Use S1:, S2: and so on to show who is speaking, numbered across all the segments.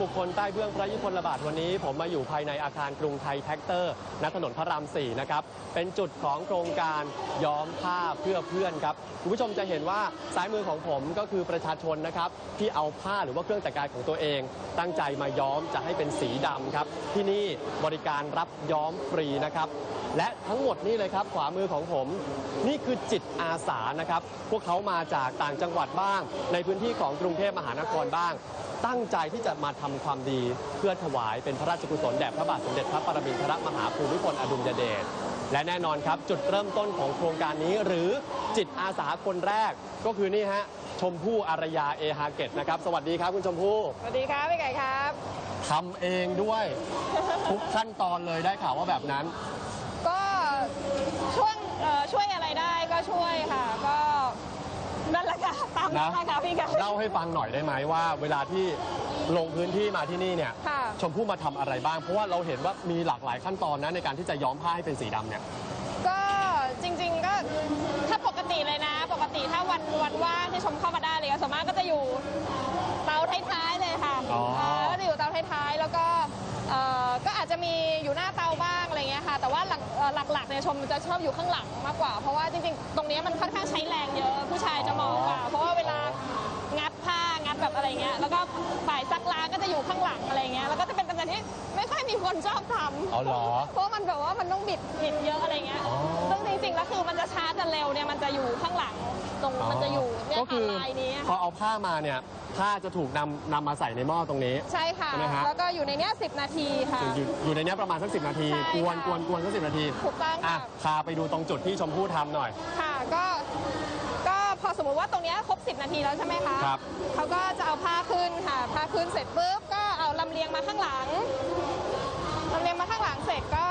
S1: บุคคลใต้เบื้องพระยุคลบาทวันนี้ผมมาอยู่ภายในอาคารกรุงไทยแท็กเตอร์ณถนนพระราม 4 นะครับ เป็นจุดของโครงการย้อมผ้าเพื่อเพื่อนครับ คุณผู้ชมจะเห็นว่าซ้ายมือของผมก็คือประชาชนนะครับ ที่เอาผ้าหรือว่าเครื่องแต่งกายของตัวเอง ตั้งใจมาย้อมจะให้เป็นสีดำครับ ที่นี่บริการรับย้อมฟรีนะครับ และทั้งหมดนี่เลยครับ ขวามือของผม นี่คือจิตอาสานะครับ พวกเขามาจากต่างจังหวัดบ้าง ในพื้นที่ของกรุงเทพมหานครบ้าง ตั้งใจที่จะมาทำความดีเพื่อถวายเป็นพระราชกุศลแด่พระบาทสมเด็จพระปรมินทรมหาภูมิพลอดุลยเดชและแน่นอนครับ จุดเริ่มต้นของโครงการนี้หรือจิตอาสาคนแรกก็คือนี่ฮะชมพู่อารยาเอฮาเกตนะครับ สวัสดีครับคุณชมพู่
S2: สวัสดีครับพี่ไก่ครับ
S1: ทำเองด้วย ทุกขั้นตอนเลยได้ข่าวว่าแบบนั้น
S2: ก็ช่วยเอ่อช่วยอะไรได้ก็ช่วยค่ะก็นั่นแหละค่ะตาม
S1: นะ
S2: นั้นค่ะพี่ไก่
S1: เล่าให้ฟังหน่อยได้ไหมว่า เวลาที่ลงพื้นที่มาที่นี่เนี่ย
S2: ค่ะ
S1: ชมพู่มาทำอะไรบ้าง เพราะว่าเราเห็นว่ามีหลากหลายขั้นตอนนะในการที่จะย้อมผ้าให้เป็นสีดำเนี่ย
S2: ก็จริงๆก็ถ้าปกติเลยนะ ปกติถ้าวันวันว่างที่ชมเข้ามาได้เลยส่วนมากก็จะอยู่เตาท้ายๆเลยค่ะ
S1: อ๋ออ่า
S2: ก็จะอยู่เตาท้ายๆแล้วก็เอ่อ ก็อาจจะมีอยู่หน้าเตาบ้างอะไรเงี้ยค่ะ แต่ว่าหลักเอ่อหลักๆเนี่ยชมจะชอบอยู่ข้างหลังมากกว่า เพราะว่าจริงๆ ตรงเนี้ยมันค่อนข้างใช้แรงเยอะ ผู้ชายจะมองกว่า เพราะว่าเวลางัดผ้างัดแบบอะไรเงี้ย แล้วก็ฝ่ายซักล้างก็จะอยู่ข้างหลังอะไรเงี้ย แล้วก็จะเป็นตำแหน่งที่ไม่ค่อยมีคนชอบทำ
S1: เอาเหรอ
S2: เพราะมันแบบว่ามันต้องบิดบิดเยอะอะไรเงี้ย
S1: อ๋อ
S2: ซึ่ง จริงๆแล้วคือมันจะช้าจะเร็วเนี่ยมันจะอยู่ข้างหลังตรงมันจะอยู่เนี่ย
S1: ก็คือ
S2: ค่ะลายนี้
S1: พอเอาผ้ามาเนี่ยผ้าจะถูกนำนำมาใส่ในหม้อตรงนี้
S2: ใช่ค่ะ
S1: ใช่ไหมฮะ
S2: แล้วก็อยู่ในเนี้ยสินาทีค่ะ
S1: อยู่อยู่ในเนี้ยประมาณสักสินาที
S2: ใช่
S1: กวน
S2: ค่ะ
S1: กวนกวนสักสินาที
S2: ถูกต้อง
S1: อะ
S2: ค่ะ
S1: พาไปดูตรงจุดที่ชมพู่ทำหน่อย
S2: ค่ะก็ก็พอสมมุติว่าตรงเนี้ยครบ 10 นาทีแล้วใช่ไหมคะ
S1: ครับ
S2: เขาก็จะเอาผ้าขึ้นค่ะผ้าขึ้นเสร็จปุ๊บก็เอาลำเลียงมาข้างหลังลำเลียงมาข้างหลังเสร็จก็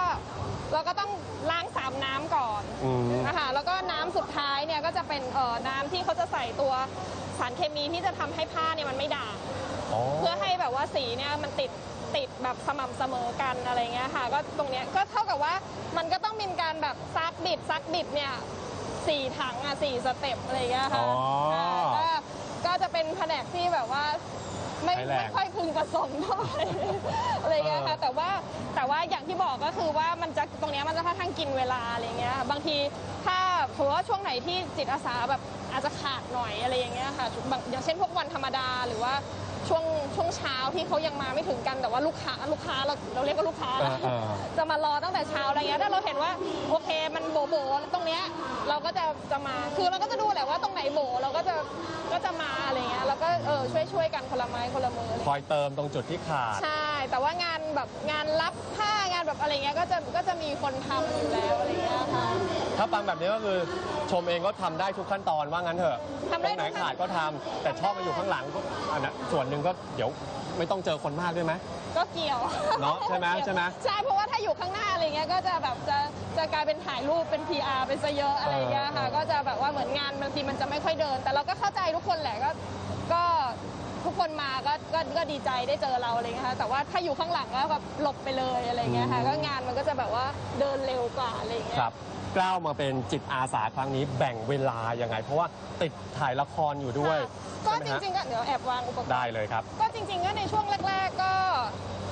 S2: เราก็ต้องล้างสามน้ำก่อน
S1: อืม
S2: นะคะแล้วก็น้ำสุดท้ายเนี่ยก็จะเป็นเอ่อน้ำที่เขาจะใส่ตัวสารเคมีที่จะทำให้ผ้าเนี่ยมันไม่ด่าง
S1: อ๋อ
S2: เพื่อให้แบบว่าสีเนี่ยมันติดติดแบบสม่ำเสมอกันอะไรเงี้ยค่ะ ก็ตรงเนี้ยก็เท่ากับว่ามันก็ต้องมีการแบบซักบิดซักบิดเนี่ยสี่ถังอะสี่สเต็ปอะไรเงี้ยค่ะ
S1: อ๋อ
S2: ค่ะก็ก็จะเป็นแผนกที่แบบว่า ไม่
S1: ใช้แรง
S2: ไม่ค่อยพึงประสงค์เท่าไหร่อะไรเงี้ยค่ะแต่ว่าแต่ว่าอย่างที่บอกก็คือว่ามันจะตรงเนี้ยมันจะค่อนข้างกินเวลาอะไรเงี้ยบางทีถ้าถือว่าช่วงไหนที่จิตอาสาแบบอาจจะขาดหน่อยอะไรอย่างเงี้ยค่ะบางอย่างเช่นพวกวันธรรมดาหรือว่า ช่วงช่วงเช้าที่เขายังมาไม่ถึงกันแต่ว่าลูกค้าลูกค้าเราเราเรียกว่าลูกค้า
S1: เอ
S2: นะ
S1: อเออ
S2: จะมารอตั้งแต่เช้าอะไรเงี้ยถ้าเราเห็นว่าโอเคมันโบโบตรงเนี้ยเราก็จะจะมาคือเราก็จะดูแหละว่าตรงไหนโบเราก็จะก็จะมาอะไรเงี้ยแล้วก็เออช่วยช่วยกันคนละไม้คนละมืออะไร
S1: คอยเติมตรงจุดที่ขาด
S2: ใช่ แต่ว่างาน แบบงานรับผ้างานแบบอะไรเงี้ยก็จะก็จะมีคนทำอยู่แล้วอะไรเงี้ยค่ะ
S1: ถ้าฟังแบบนี้ก็คือชมเองก็ทำได้ทุกขั้นตอนว่างั้นเถอะ
S2: ทำ
S1: ต
S2: ได้
S1: รงไหน
S2: ทุกขั้น
S1: ขาดก็ทำแต่ชอบมาอยู่ข้างหลังก็อันนั้นส่วนหนึ่งก็เดี๋ยวไม่ต้องเจอคนมากด้วยไหม
S2: ก็เกี่ยว
S1: เนอะใช่ไหมใช่ไหม
S2: ใช่เพราะว่าถ้าอยู่ข้างหน้าอะไรเงี้ยก็จะแบบจะจะกลายเป็นถ่ายรูปเป็น PR เป็นซะเยอะอะไรเงี้ยค่ะ
S1: เออ
S2: ก็จะแบบว่าเหมือนงานบางทีมันจะไม่ค่อยเดิน แต่เราก็เข้าใจทุกคนแหละก็ก็ ทุกคนมาก็ก็ก็ดีใจได้เจอเราอะไรเงี้ยค่ะแต่ว่าถ้าอยู่ข้างหลังก็แบบหลบไปเลยอะไรเงี้ยค่ะก็งานมันก็จะแบบว่าเดินเร็วกว่าอะไรเงี้ย
S1: ครับกล้าวมาเป็นจิตอาสาครั้งนี้แบ่งเวลายังไง เพราะว่าติดถ่ายละครอยู่ด้วย
S2: ก็
S1: ใช่ไหม
S2: จ
S1: ฮะ
S2: ริงๆก็เดี๋ยวแอบวางอุปกรณ์
S1: ได้เลยครับ
S2: ก็จริงๆก็ในช่วงแรก ๆ ก็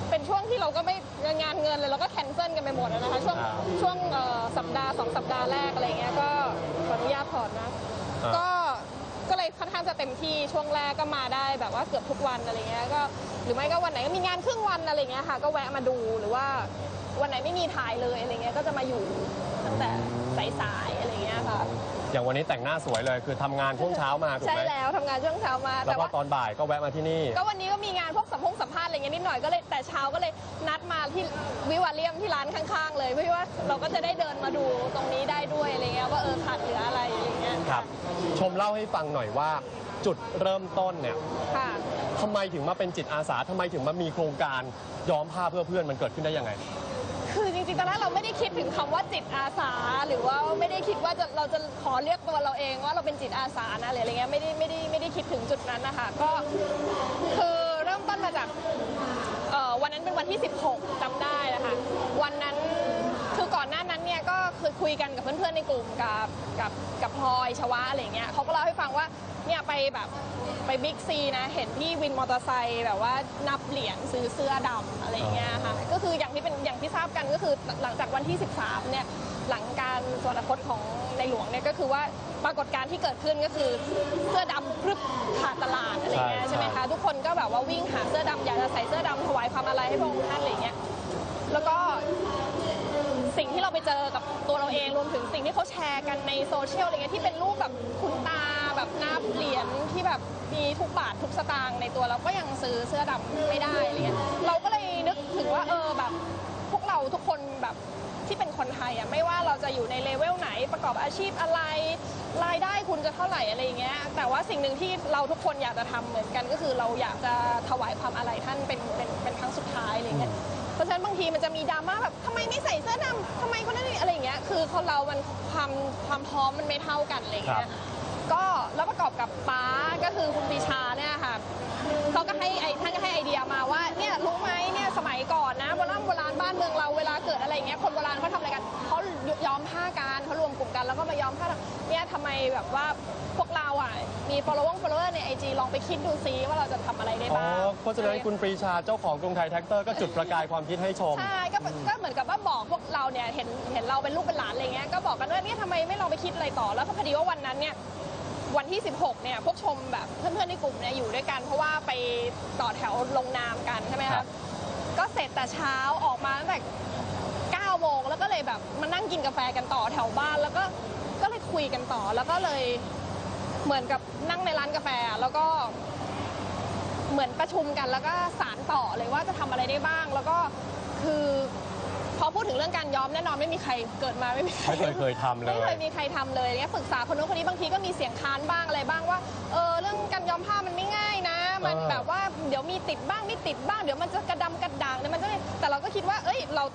S2: เป็นช่วงที่เราก็ไม่งานเงินเลยเราก็แคนเซิลกันไปหมดอะนะคะ ช่วง
S1: อ่า
S2: ช่วงเอ่อสัปดาห์สองสัปดาห์แรกอะไรเงี้ยก็ขออนุญาตถอดนะ
S1: อ่า
S2: ก็ ก็เลยค่อนข้างจะเต็มที่ช่วงแรกก็มาได้แบบว่าเกือบทุกวันอะไรเงี้ยก็หรือไม่ก็วันไหนก็มีงานครึ่งวันอะไรเงี้ยค่ะ ก็แวะมาดูหรือว่าวันไหนไม่มีถ่ายเลยอะไรเงี้ยก็จะมาอยู่ตั้งแต่สายๆอะไรเงี้ยค่ะ
S1: อย่างวันนี้แต่งหน้าสวยเลย คือทำงานช่วงเช้ามาถูก
S2: ใช่
S1: ไหม
S2: แล้วทำงานช่วงเช้ามา
S1: แล้ว
S2: แต่
S1: ก็
S2: ว่า
S1: ตอนบ่ายก็แวะมาที่นี่
S2: ก็วันนี้ก็มีงานพวกสัมพงสัมภาษณ์อะไรเงี้ยนิดหน่อยก็เลยแต่เช้าก็เลยนัดมาที่วิวาเลียมที่ร้านข้างๆ เลยเพื่อว่าเราก็จะได้เดินมาดูตรงนี้ได้ด้วยอะไรเงี้ยว่าเออขาดเหลืออะไรอะไรเงี้ย
S1: ครับ ชมเล่าให้ฟังหน่อยว่าจุดเริ่มต้นเนี่ย
S2: ค่ะ
S1: ทำไมถึงมาเป็นจิตอาสาทำไมถึงมามีโครงการย้อมผ้าเพื่อเพื่อนมันเกิดขึ้นได้ยังไง
S2: คือจริงๆตอนแรกเราไม่ได้คิดถึงคำว่าจิตอาสา หรือว่าไม่ได้คิดว่าจะเราจะขอเรียกตัวเราเองว่าเราเป็นจิตอาสานะหรืออะไรเงี้ยไม่ได้ไม่ได้ไม่ได้คิดถึงจุดนั้นนะคะก็คือเริ่มต้นมาจากเอ่อวันนั้นเป็นวันที่ 16จำได้นะคะวันนั้นคือก่อนหน้านั้นเนี่ยก็ คือคุยกันกับเพื่อนๆในกลุ่มกับกับกับพลอยชวะอะไรเงี้ยเขาก็เล่าให้ฟังว่าเนี่ยไปแบบไปบิ๊กซีนะเห็นพี่วินมอเตอร์ไซค์แบบว่านับเหรียญซื้อเสื้อดำอะไรอย่างเงี้ยค่ะก็คืออย่างที่เป็นอย่างที่ทราบกันก็คือหลังจากวันที่ 13 เนี่ยหลังการสวรรคตของในหลวงเนี่ยก็คือว่าปรากฏการณ์ที่เกิดขึ้นก็คือเสื้อดำพรึบขาดตลาดอะไรอย่างเงี้ย
S1: ใช่
S2: ใช่ไหม
S1: ใช่
S2: คะทุกคนก็แบบว่าวิ่งหาเสื้อดำอยากจะใส่เสื้อดำถวายความอาลัยให้พระองค์ท่านอะไรอย่างเงี้ยแล้วก็ สิ่งที่เราไปเจอกับตัวเราเองรวมถึงสิ่งที่เขาแชร์กันในโซเชียลอะไรเงี้ยที่เป็นรูปแบบคุณตาแบบหนับเหรียญที่แบบมีทุกบาททุกสตางค์ในตัวเราก็ยังซื้อเสื้อดำไม่ได้อะไรเงี้ยเราก็เลยนึกถึงว่าเออแบบพวกเราทุกคนแบบที่เป็นคนไทยอะไม่ว่าเราจะอยู่ในเลเวลไหนประกอบอาชีพอะไรรายได้คุณจะเท่าไหร่อะไรอย่างเงี้ยแต่ว่าสิ่งหนึ่งที่เราทุกคนอยากจะทำเหมือนกันก็คือเราอยากจะถวายความอาลัยท่านเป็นเป็นเป็นครั้งสุดท้ายอะไรเงี้ย เพราะฉะนั้นบางทีมันจะมีดราม่าแบบทำไมไม่ใส่เสื้อดำทำไมคนนั้นอะไรอย่างเงี้ยคือคนเรามันความความพร้อมมันไม่เท่ากันอะไรอย่างเงี้ยก็แล้วประกอบกับป้าก็คือคุณปรีชาเนี่ยค่ะเขาก็ให้ไอ้ท่านก็ให้ไอเดียมาว่าเนี่ยรู้ไหมเนี่ยสมัยก่อนนะโบราณโบราณบ้านเมืองเราเวลาเกิดอะไรอย่างเงี้ยคนโบราณเขาทำอะไรกันเขาย้อมผ้ากันเขารวมกลุ่มกันแล้วก็มาย้อมผ้าเนี่ยทำไมแบบว่าพวก เราอะมี follower follower ในไอจีลองไปคิดดูซิว่าเราจะทำอะไรได้
S1: อ๋อ
S2: บ้าง
S1: เพราะฉะนั้นคุณปรีชาเจ้าของกรุงไทยแท็กเตอร์ก็จุดประกายความคิดให้ชม
S2: ใช่ก็ก็เหมือนกับว่าบอกพวกเราเนี่ยเห็นเห็นเราเป็นลูกเป็นหลานอะไรเงี้ยก็บอกกันว่าเนี่ยทำไมไม่ลองไปคิดอะไรต่อแล้วก็พอดีว่าวันนั้นเนี่ยวันที่ 16 เนี่ยพวกชมแบบเพื่อนๆในกลุ่มเนี่ยอยู่ด้วยกันเพราะว่าไปต่อแถวลงนามกันใช่ไหม
S1: ครั
S2: คะ
S1: บ
S2: ก็เสร็จแต่เช้าออกมาตั้งแต่ 9 โมงแล้วก็เลยแบบมานั่งกินกาแฟกันต่อแถวบ้านแล้วก็ก็เลยคุยกันต่อแล้วก็เลย เหมือนกับนั่งในร้านกาแฟ แล้วก็เหมือนประชุมกันแล้วก็สารต่อเลยว่าจะทำอะไรได้บ้าง แล้วก็คือพอพูดถึงเรื่องการย้อมแน่นอนไม่มีใครเกิดมาไม่มีใคร
S1: ไม่เคยเคยทำเล
S2: ไม่เค
S1: ย
S2: ยมีใครทำเลยเนี่ยปรึกษาคนนู้นคนนี้บางทีก็มีเสียงค้านบ้างอะไรบ้างว่าเออเรื่องการย้อมผ้ามันไม่ง่ายนะ มัน
S1: เออ
S2: แบบว่าเดี๋ยวมีติดบ้างไม่ติดบ้างเดี๋ยวมันจะกระดำกระด่าง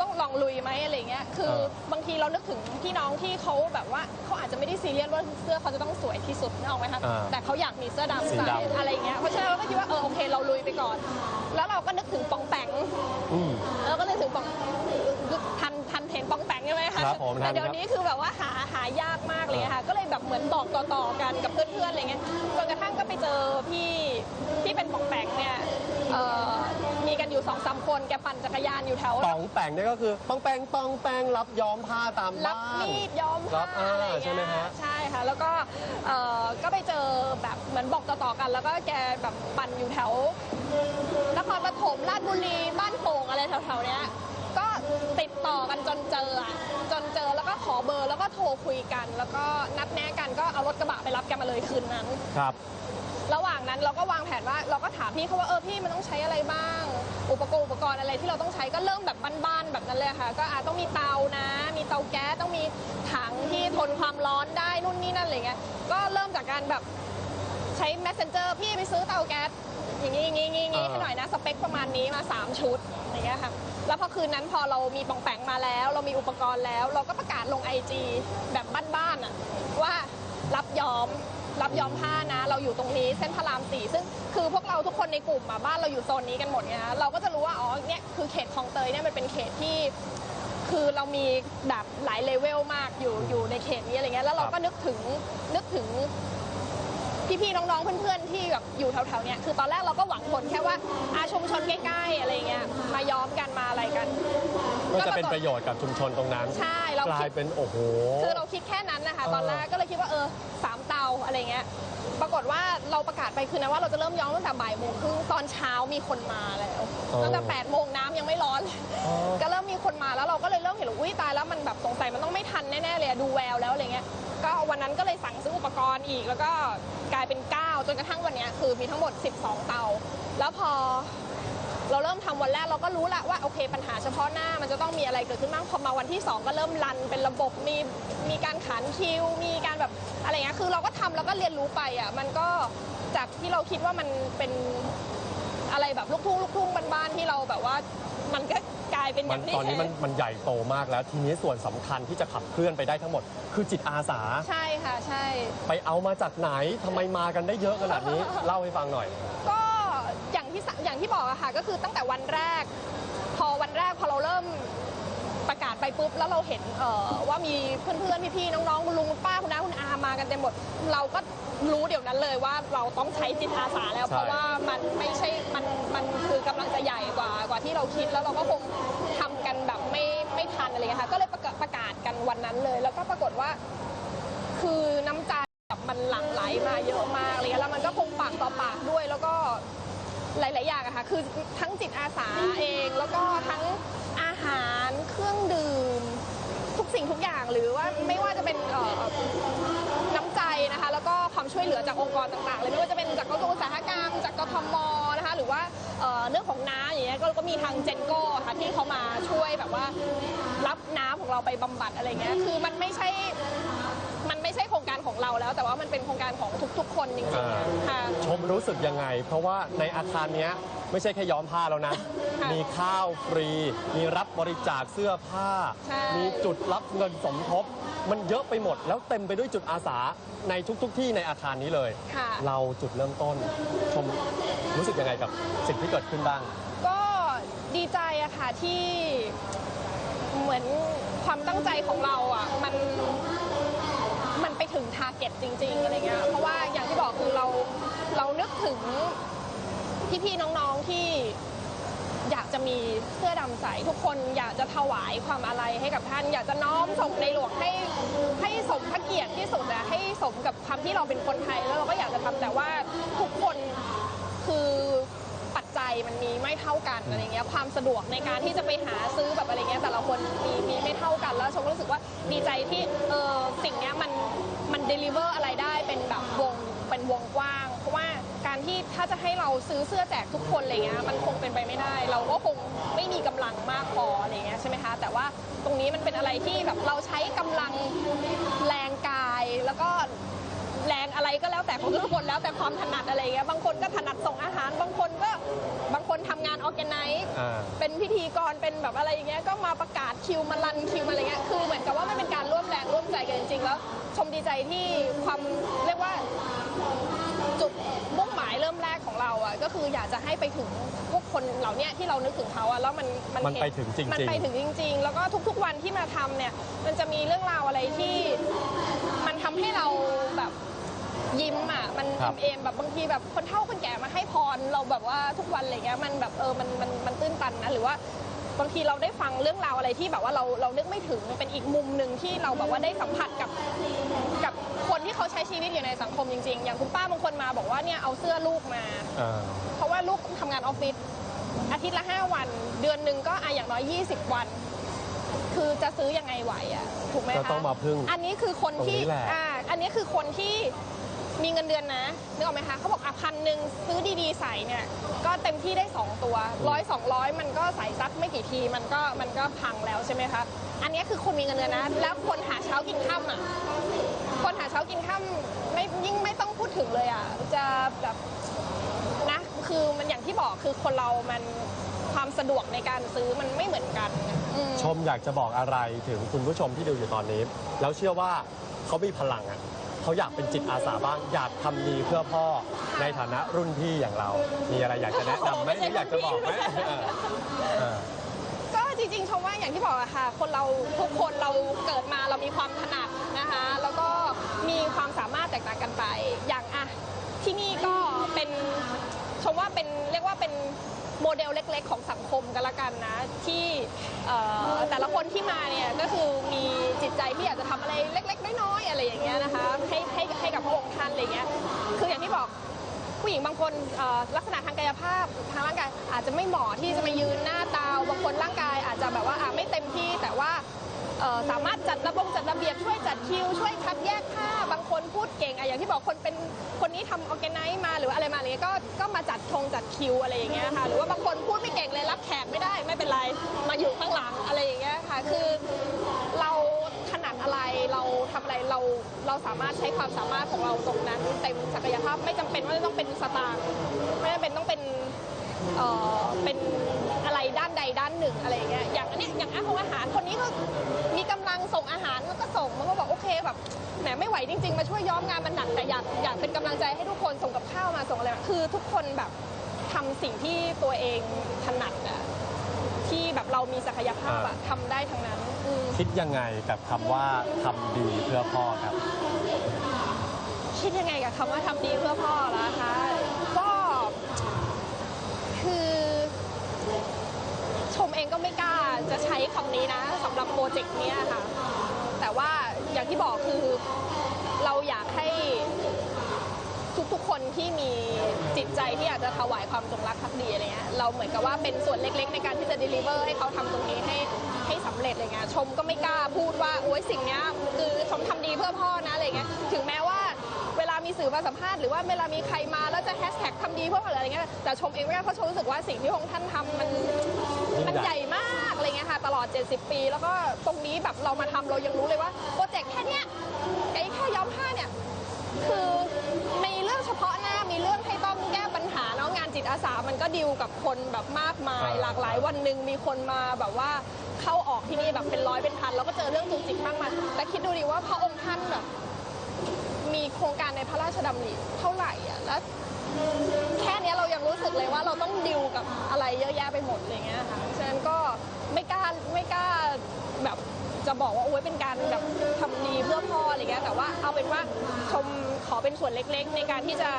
S2: ต้องลองลุยไหมอะไรเงี้ยคือ
S1: เออ
S2: บางทีเรานึกถึงพี่น้องที่เขาแบบว่าเขาอาจจะไม่ได้ซีเรียสว่าเสื้อเขาจะต้องสวยที่สุดนึกออกไหมคะ
S1: อ่า
S2: แต่เขาอยากมีเสื้อดำ
S1: สี
S2: ใส่
S1: ดำ
S2: อะไรเงี้ยเพราะฉะนั้นเราก็คิดว่าเออโอเคเราลุยไปก่อน แล้วเราก็นึกถึงปองแปง
S1: อืม
S2: เราก็นึกถึงปองทันทันเห็นปองแปงใช่ไหมคะ
S1: ครับผมทันครับ
S2: แต่เดี๋ยวนี้คือแบบว่าหาหายากมากเลยค่ะ ก็เลยแบบเหมือนบอกต่อๆกันกับเพื่อนๆอะไรเงี้ยจนกระทั่งก็ไปเจอพี่ที่เป็นปองแปงเนี่ย เอ่อมีกันอยู่สองสามคนแกปั่นจักรยานอยู่แถว
S1: ปองแปงเนี่ยก็คือปองแปงปองแปงรับย้อมผ้าตาม
S2: รับ
S1: บ้าน
S2: มีดย้อม
S1: รั
S2: ผ้า
S1: บอ่า
S2: อะไรอย่าง
S1: ใช่ไหม
S2: เงี้ย
S1: ฮะ
S2: ใช่ค่ะ แล้วก็เอ่อก็ไปเจอแบบเหมือนบอกต่อๆกัน แล้วก็แกแบบปั่นอยู่แถวนครปฐมราชบุรีบ้านโป่งอะไรแถวๆเนี้ยก็ติดต่อกันจนเจออะจนเจอแล้วก็ขอเบอร์แล้วก็โทรคุยกัน แล้วก็นัดแนะกันก็เอารถกระบะไปรับแกมาเลยคืนนั้น
S1: ครับ
S2: ระหว่างนั้นเราก็วางแผนว่าเราก็ถามพี่เขาว่าเออพี่มันต้องใช้อะไรบ้าง อุปกรณ์อุปกรณ์อะไรที่เราต้องใช้ก็เริ่มแบบบ้านๆแบบนั้นเลยค่ะ ก็อาจต้องมีเตานะ มีเตาแก๊สต้องมีถังที่ทนความร้อนได้นู่นนี่นั่นอะไรเงี้ยก็เริ่มจากการแบบใช้ messenger พี่ไปซื้อเตาแก๊สอย่างนี้อย่างนี้อย่างนี้
S1: อ่า
S2: ให้หน่อยนะสเปคประมาณนี้มา 3 ชุดอย่างเงี้ยค่ะแล้วพอคืนนั้นพอเรามีปองแปงมาแล้ว เรามีอุปกรณ์แล้ว เราก็ประกาศลง IG แบบบ้านๆอะว่ารับย้อม รับย้อมผ้านะ เราอยู่ตรงนี้เส้นพระรามสี่ซึ่งคือพวกเราทุกคนในกลุ่มอะบ้านเราอยู่โซนนี้กันหมดไงคะเราก็จะรู้ว่าอ๋อเนี่ยคือเขตคลองเตยเนี่ยมันเป็นเขตที่ คือเรามีแบบหลายเลเวลมากอยู่อยู่ในเขตนี้อะไรเงี้ยแล้วเราก็นึกถึงนึกถึง พี่ๆน้องๆเพื่อนๆที่แบบอยู่แถวๆเนี้ยคือตอนแรกเราก็หวังผลแค่ว่าอาชุมชนใกล้ๆอะไรเงี้ยมาย้อมกันมาอะไรกัน
S1: ก็จะเป็นประโยชน์กับชุมชนตรงนั้น
S2: ใช่เรา
S1: กลา
S2: คิ
S1: ย
S2: ด
S1: เป็นโอ้โห
S2: คือเราคิดแค่นั้นนะคะ
S1: เออ
S2: ตอนแรกก็เลยคิดว่าเออสามเตาอะไรเงี้ย ปรากฏว่าเราประกาศไปคืนนั้นว่าเราจะเริ่มย้อมตั้งแต่บ่ายโมงครึ่งตอนเช้ามีคนมาแล้วตั้งแต่แปดโมงน้ำยังไม่ร้อน
S1: อ๋อ
S2: ก็เริ่มมีคนมาแล้วเราก็เลยเริ่มเห็นว่าอุ้ยตายแล้วมันแบบสงสัยมันต้องไม่ทันแน่ๆเลยอะดูแววแล้วอะไรเงี้ยก็วันนั้นก็เลยสั่งซื้ออุปกรณ์อีก แล้วก็กลายเป็น 9 จนกระทั่งวันเนี้ยคือมีทั้งหมด 12 เตา แล้วพอ เราเริ่มทำวันแรกเราก็รู้ละว่าโอเค ปัญหาเฉพาะหน้ามันจะต้องมีอะไรเกิดขึ้นบ้างพอมาวันที่ 2 ก็เริ่มรันเป็นระบบมีมีการขานคิว มีการแบบอะไรเงี้ยคือเราก็ทำแล้วก็เรียนรู้ไปอะมันก็จากที่เราคิดว่ามันเป็นอะไรแบบลูกทุ่งลูกทุ่งบ้านๆที่เราแบบว่ามันก็กลายเป็นอ
S1: มัน
S2: ย่างที่
S1: ตอนนี้มัน
S2: เห็
S1: มันใหญ่โตมากแล้ว ทีนี้ส่วนสำคัญที่จะขับเคลื่อนไปได้ทั้งหมด คือจิตอาสา
S2: ใช่ค่ะใช่
S1: ไปเอามาจากไหนทำไมมากันได้เยอะขนาดนี้ เล่าให้ฟังหน่อย
S2: ก็อย่าง ที่สอย่างที่บอกอะค่ะ ก็คือตั้งแต่วันแรก พอวันแรกพอเราเริ่มประกาศไปปุ๊บแล้วเราเห็นเอ่อว่ามีเพื่อนๆพี่ๆน้องๆคุณลุงคุณป้าคุณน้าคุณอามากันเต็มหมด เราก็รู้เดี๋ยวนั้นเลยว่าเราต้องใช้จิตอาสาแล้ว
S1: ใช่
S2: เพราะว่ามันไม่ใช่มันมันคือกำลังจะใหญ่กว่ากว่าที่เราคิดแล้วเราก็คงทำกันแบบไม่ไม่ทันอะไรอย่างเงี้ยค่ะก็เลยประกาศประกาศกันวันนั้นเลย แล้วก็ปรากฏว่า คือน้ำใจแบบมันหลั่งไหล หลาย ๆ อย่างอะค่ะ คือทั้งจิตอาสาเอง แล้วก็ทั้งอาหารเครื่องดื่ม ทุกสิ่งทุกอย่างหรือว่าไม่ว่าจะเป็นน้ำใจนะคะ แล้วก็ความช่วยเหลือจากองค์กรต่าง ๆ เลยไม่ว่าจะเป็นจากกระทรวงอุตสาหกรรม จากกทมนะคะ หรือว่าเรื่องของน้ำอย่างเงี้ยก็ก็มีทางเจนโก้ค่ะที่เขามาช่วยแบบว่ารับน้ำของเราไปบำบัดอะไรเงี้ยคือมันไม่ใช่ มันไม่ใช่โครงการของเราแล้ว แต่ว่ามันเป็นโครงการของทุกๆ คนจริง
S1: อ่า
S2: ๆค่ะ
S1: ชมรู้สึกยังไง เพราะว่าในอาคารเนี้ยไม่ใช่แค่ย้อมผ้าแล้วนะ
S2: ค่ะ
S1: มีข้าวฟรี มีรับบริจาคเสื้อผ้า
S2: ใช่
S1: มีจุดรับเงินสมทบ มันเยอะไปหมด แล้วเต็มไปด้วยจุดอาสาในทุกๆที่ในอาคารนี้เลย
S2: ค่ะ
S1: เราจุดเริ่มต้น ชมรู้สึกยังไงกับสิ่งที่เกิดขึ้นบ้าง
S2: ก็ดีใจอะค่ะที่เหมือนความตั้งใจของเราอะมันมันไป ถึงทาร์เก็ตจริงๆอะไรเงี้ยเพราะว่าอย่างที่บอกคือเราเรานึกถึงพี่ๆน้องๆที่อยากจะมีเสื้อดำใสทุกคนอยากจะถวายความอาลัยให้กับท่าน อยากจะน้อมส่งในหลวงให้ให้สมพระเกียรติที่สุดอะให้สมกับความที่เราเป็นคนไทยแล้วเราก็อยากจะทำแต่ว่าทุกคนคือปัจจัยมันมีไม่เท่ากันอะไรเงี้ยความสะดวกในการที่จะไปหาซื้อแบบอะไรเงี้ยแต่ละคนมีมีไม่เท่ากันแล้วชมก็รู้สึกว่าดีใจที่เออสิ่งเนี้ยมัน เดลิเวอร์อะไรได้เป็นแบบวงเป็นวงกว้าง เพราะว่าการที่ถ้าจะให้เราซื้อเสื้อแจกทุกคนอะไรเงี้ยมันคงเป็นไปไม่ได้ เราก็คงไม่มีกำลังมากพออะไรเงี้ยใช่ไหมคะแต่ว่าตรงนี้มันเป็นอะไรที่แบบเราใช้กำลัง ทุกคนแล้วแต่ความถนัดอะไรเงี้ยบางคนก็ถนัดส่งอาหาร บางคนก็บางคนทำงานออแกไนซ์
S1: อ่า
S2: เป็นพิธีกรเป็นแบบอะไรอย่างเงี้ยก็มาประกาศคิวมารันคิวมาอะไรเงี้ยคือเหมือนกับว่ามันเป็นการร่วมแรงร่วมใจกันจริงๆแล้ว ชมดีใจที่ความเรียกว่า จุดมุ่งหมายเริ่มแรกของเราอะก็คืออยากจะให้ไปถึงพวกคนเหล่าเนี้ยที่เรานึกถึงเขาอะแล้วมัน
S1: มัน
S2: เห็
S1: ไปถึงจริงๆ
S2: มันไปถึงจริง ๆ แล้วก็ทุกๆวันที่มาทำเนี่ย มันจะมีเรื่องราวอะไรที่ มันทำให้เราแบบยิ้มอะมัน
S1: ครับ
S2: เอมๆแบบบางทีแบบคนเฒ่าคนแก่มาให้พรเราแบบว่าทุกวันอะไรเงี้ยมันแบบเออมันมันมันตื้นตันนะหรือว่าบางทีเราได้ฟังเรื่องราวอะไรที่แบบว่าเราเรานึกไม่ถึงเป็นอีกมุมหนึ่งที่เราแบบว่าได้สัมผัสกับกับคนที่เขาใช้ชีวิตอยู่ในสังคมจริงๆ อย่างคุณป้าบางคนมาบอกว่าเนี่ยเอาเสื้อลูกมา
S1: อ่า
S2: เพราะว่าลูกทำงานออฟฟิศอาทิตย์ละ 5 วัน เดือนหนึ่งก็อะอย่างน้อย 20 วัน คือจะซื้อยังไงไหวอะถูกไหมคะ
S1: ก็ต้องมาพึ่ง
S2: อันนี้คือคนที่
S1: ตรงนี้แหละ
S2: อ่าอันนี้คือคนที่ มีเงินเดือนนะนึกออกไหมคะเขาบอกอะพันหนึ่งซื้อดีๆใส่เนี่ยก็เต็มที่ได้ 2 ตัวร้อยสองร้อยมันก็ใส่ซักไม่กี่ทีมันก็มันก็พังแล้วใช่ไหมคะอันนี้คือคนมีเงินเดือนนะ แล้วคนหาเช้ากินค่ำอะคนหาเช้ากินค่ำไม่ยิ่งไม่ต้องพูดถึงเลยอะจะแบบนะคือมันอย่างที่บอกคือคนเรามันความสะดวกในการซื้อมันไม่เหมือนกันอืม
S1: ชมอยากจะบอกอะไรถึงคุณผู้ชมที่ดูอยู่ตอนนี้ แล้วเชื่อว่าเขามีพลังอะ เขาอยากเป็นจิตอาสาบ้าง อยากทำดีเพื่อพ่อ
S2: ค่ะ
S1: ในฐานะรุ่นพี่อย่างเรา มีอะไรอยากจะแนะนำไหม
S2: ไม่
S1: ห
S2: ใช่
S1: รืออยากจะบอกไหม
S2: รุ่นพี่
S1: เออเออ
S2: ก็จริงๆชมว่าอย่างที่บอกอะค่ะ คนเราทุกคนเราเกิดมาเรามีความถนัดนะคะ แล้วก็มีความสามารถแตกต่างกันไป อย่างอะที่นี่ก็เป็นชมว่าเป็นเรียกว่าเป็น โมเดลเล็ก ๆ ของสังคมกันละกันนะ ที่แต่ละคนที่มาเนี่ยก็คือมีจิตใจที่อยากจะทำอะไรเล็ก ๆ น้อยๆอะไรอย่างเงี้ยนะคะให้ให้ให้กับพระองค์ท่านอะไรเงี้ยคืออย่างที่บอกผู้หญิงบางคนลักษณะทางกายภาพทางร่างกายอาจจะไม่เหมาะที่จะมายืนหน้า สามารถจัดระบบจัดระเบียบช่วยจัดคิว ช่วยคัดแยกผ้าบางคนพูดเก่งอะอย่างที่บอกคนเป็นคนนี้ทำออแกไนซ์มาหรือว่าอะไรมาอะไรเงี้ยก็ก็มาจัดทงจัดคิวอะไรอย่างเงี้ยค่ะหรือว่าบางคนพูดไม่เก่งเลยรับแขกไม่ได้ไม่เป็นไรมาอยู่ข้างหลังอะไรอย่างเงี้ยค่ะ คือเราถนัดอะไรเราทำอะไรเราเราสามารถใช้ความสามารถของเราตรงนั้นเต็มศักยภาพไม่จำเป็นว่าจะต้องเป็นสตางค์ไม่จำเป็นต้องเป็นเอ่อเป็นอะไรด้านใดด้านหนึ่งอะไรอย่างเงี้ยอย่างอันเนี้ยอย่างอาหารอาหารคนนี้ก็ ส่งอาหารก็ส่งมันก็บอกโอเคแบบแหมไม่ไหวจริง ๆ มาช่วยย้อมงานมันหนักแต่อยากอยากเป็นกำลังใจให้ทุกคนส่งกับข้าวมาส่งอะไรมาคือทุกคนแบบทำสิ่งที่ตัวเองถนัดอะที่แบบเรามีศักยภาพอะทำได้ทั้งนั้นอืม
S1: คิดยังไงกับคำว่าทำดีเพื่อพ่อครับ
S2: คิดยังไงกับคำว่าทำดีเพื่อพ่อล่ะคะก็คือชมเองก็ไม่กล้าจะใช้คำนี้นะสำหรับโปรเจกต์นี้ค่ะ แต่ว่าอย่างที่บอกคือเราอยากให้ทุกๆคนที่มีจิตใจที่อยากจะถวายความจงรักภักดีอะไรเงี้ยเราเหมือนกับว่าเป็นส่วนเล็กๆ ในการที่จะ deliver ให้เขาทำตรงนี้ให้ให้สำเร็จอะไรเงี้ยชมก็ไม่กล้าพูดว่าโอ๊ยสิ่งเนี้ยคือชมทำดีเพื่อพ่อนะอะไรเงี้ยถึงแม้ว่าเวลามีสื่อมาสัมภาษณ์หรือว่าเวลามีใครมาแล้วจะแฮชแท็กทำดีเพื่อพ่ออะไรเงี้ยแต่ชมเองไม่ได้เพราะชมรู้สึกว่าสิ่งที่พระองค์ท่านทำมัน มันใหญ่มากอะไรเงี้ยค่ะ ตลอด 70 ปี แล้วก็ตรงนี้แบบเรามาทำเรายังรู้เลยว่าโปรเจกต์แค่เนี้ยไอ้แค่ย้อมผ้าเนี่ยคือมีเรื่องเฉพาะหน้ามีเรื่องให้ต้องแก้ปัญหาเนาะงานจิตอาสามันก็ดิวกับคนแบบมากมาย
S1: อ่า
S2: หลากหลายวันหนึ่งมีคนมาแบบว่าเข้าออกที่นี่แบบเป็นร้อยเป็นพันแล้วก็เจอเรื่องจุกจิกมากมายแต่คิดดูดิว่าพระองค์ท่านแบบมีโครงการในพระราชดำริเท่าไหร่อะแล้วแค่เนี้ยเรายังรู้ สึกเลยว่าเราต้องดิวกับอะไรเยอะแยะไปหมดอะไรเงี้ยค่ะฉะนั้นก็ไม่กล้าไม่กล้าแบบจะบอกว่าโอ้ยเป็นการแบบทำดีเพื่อพ่ออะไรเงี้ยแต่ว่าเอาเป็นว่าชมขอเป็นส่วนเล็กๆ ในการที่จะ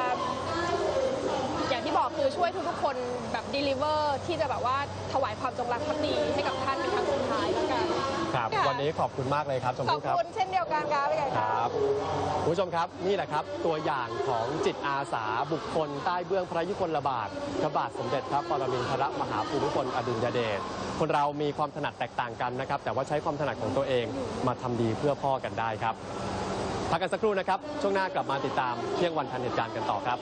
S2: อย่างที่บอกคือช่วยทุกๆคนแบบด e ลิเวอร์ที่จะแบบว่าถวายความจงรักภักดีให้กับท่านเป็นครั้งสุดท้ายแล้วกัน
S1: ครับ
S2: ค่ะ
S1: วันนี้ขอบคุณมากเลยครับชม
S2: ขอบ
S1: พู่ครับ
S2: คุณเช่นเดียวกันครับพี่ไก่
S1: ค
S2: ค
S1: ร
S2: รัับ
S1: บคุณผู้ชมครับนี่แหละครับตัวอย่างของจิตอาสาบุคคลใต้เบื้องพระยุคลบาทพระบาทสมเด็จพระปรมินทรมหาภูมิพลอดุลยเดชคนเรามีความถนัดแตกต่างกันนะครับ แต่ว่าใช้ความถนัดของตัวเองมาทำดีเพื่อพ่อกันได้ครับพักกันสักครู่นะครับ ช่วงหน้ากลับมาติดตามเที่ยงวันทันเหตุการณ์กันต่อครับ